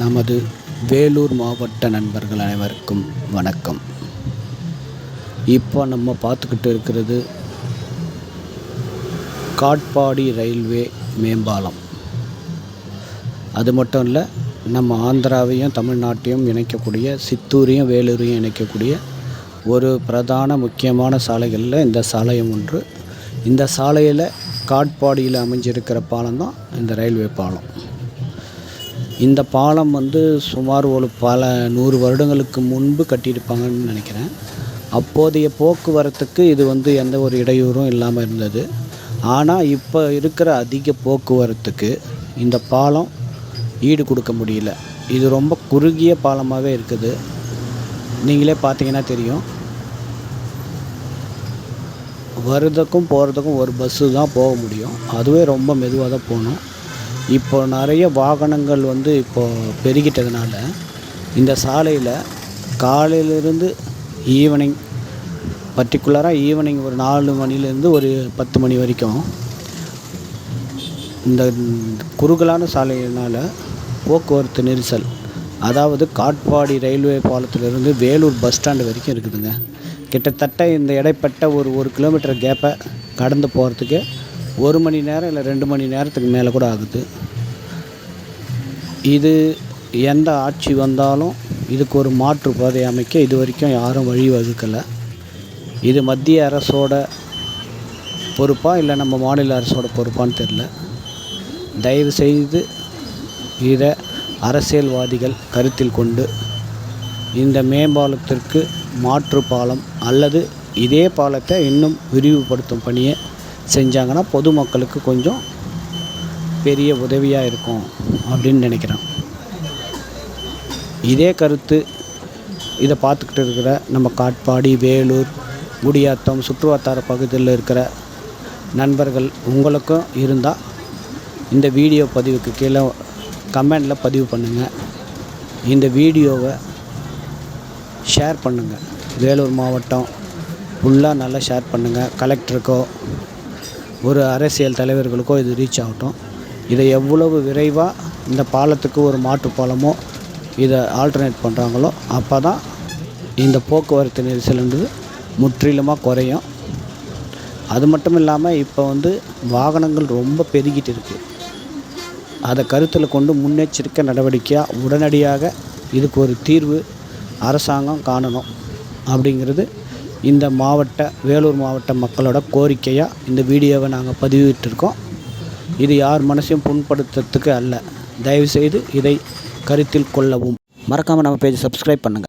நமது வேலூர் மாவட்ட நண்பர்கள் அனைவருக்கும் வணக்கம். இப்போ நம்ம பார்த்துக்கிட்டு இருக்கிறது காட்பாடி ரயில்வே மேம்பாலம். அது மட்டும் இல்லை நம்ம ஆந்திராவையும் தமிழ்நாட்டையும் இணைக்கக்கூடிய சித்தூரையும் வேலூரையும் இணைக்கக்கூடிய ஒரு பிரதான முக்கியமான சாலைகளில் இந்த சாலையும் ஒன்று. இந்த சாலையில் காட்பாடியில் அமைஞ்சிருக்கிற பாலம் தான் இந்த ரயில்வே பாலம். இந்த பாலம் வந்து சுமார் ஒரு பல நூறு வருடங்களுக்கு முன்பு கட்டியிருப்பாங்கன்னு நினைக்கிறேன். அப்போதைய போக்குவரத்துக்கு இது வந்து எந்த ஒரு இடையூறும் இல்லாமல் இருந்தது. ஆனால் இப்போ இருக்கிற அதிக போக்குவரத்துக்கு இந்த பாலம் ஈடு கொடுக்க முடியல. இது ரொம்ப குறுகிய பாலமாகவே இருக்குது. நீங்களே பார்த்தீங்கன்னா தெரியும். வருதுக்கும் போகிறதுக்கும் ஒரு பஸ்ஸு தான் போக முடியும். அதுவே ரொம்ப மெதுவாக தான் போகணும். இப்போ நிறைய வாகனங்கள் வந்து இப்போது பெருகிட்டதுனால இந்த சாலையில் காலையிலேருந்து ஈவினிங் பர்டிகுலராக ஈவினிங் ஒரு நாலு மணிலேருந்து ஒரு பத்து மணி வரைக்கும் இந்த குறுகலான சாலையினால் போக்குவரத்து நெரிசல் அதாவது காட்பாடி ரயில்வே பாலத்திலிருந்து வேலூர் பஸ் ஸ்டாண்டு வரைக்கும் இருக்குதுங்க. கிட்டத்தட்ட இந்த இடைப்பட்ட ஒரு ஒரு கிலோமீட்டர் கேப்பை கடந்து போகிறதுக்கு ஒரு மணி நேரம் இல்லை ரெண்டு மணி நேரத்துக்கு மேலே கூட ஆகுது. இது எந்த ஆட்சி வந்தாலும் இதுக்கு ஒரு மாற்று பாதை அமைக்க இது வரைக்கும் யாரும் வழி வகுக்கலை. இது மத்திய அரசோட பொறுப்பா இல்லை நம்ம மாநில அரசோட பொறுப்பான்னு தெரில தயவு செய்து இதை அரசியல்வாதிகள் கருத்தில் கொண்டு இந்த மேம்பாலத்திற்கு மாற்று பாலம் அல்லது இதே பாலத்தை இன்னும் விரிவுபடுத்தும் பணியை செஞ்சாங்கன்னா பொதுமக்களுக்கு கொஞ்சம் பெரிய உதவியாக இருக்கும் அப்படின்னு நினைக்கிறேன். இதே கருத்து இதை பார்த்துக்கிட்டு இருக்கிற நம்ம காட்பாடி வேலூர் குடியாத்தம் சுற்றுவட்டார பகுதியில் இருக்கிற நண்பர்கள் உங்களுக்கும் இருந்தால் இந்த வீடியோ பதிவுக்கு கீழே கமெண்டில் பதிவு பண்ணுங்கள் இந்த வீடியோவை ஷேர் பண்ணுங்கள் வேலூர் மாவட்டம் ஃபுல்லாக நல்லா ஷேர் பண்ணுங்கள் கலெக்டருக்கோ ஒரு அரசியல் தலைவர்களுக்கோ இது ரீச் ஆகட்டும். இதை எவ்வளவு விரைவாக இந்த பாலத்துக்கு ஒரு மாட்டு பாலமோ இதை ஆல்டர்னேட் பண்ணுறாங்களோ அப்போ தான் இந்த போக்குவரத்து நெரிசல்ன்றது முற்றிலுமாக குறையும். அது மட்டும் இல்லாமல் இப்போ வந்து வாகனங்கள் ரொம்ப பெருகிட்டு இருக்குது அதை கருத்தில் கொண்டு முன்னெச்சரிக்கை நடவடிக்கையாக உடனடியாக இதுக்கு ஒரு தீர்வு அரசாங்கம் காணணும். அப்படிங்கிறது இந்த மாவட்ட வேலூர் மாவட்ட மக்களோட கோரிக்கையாக இந்த வீடியோவை நாங்கள் பதிவிட்டிருக்கோம். இது யார் மனசையும் புண்படுத்துறதுக்கு அல்ல. தயவுசெய்து இதை கருத்தில் கொள்ளவும். மறக்காமல் நம்ம பேஜ் சப்ஸ்கிரைப் பண்ணுங்கள்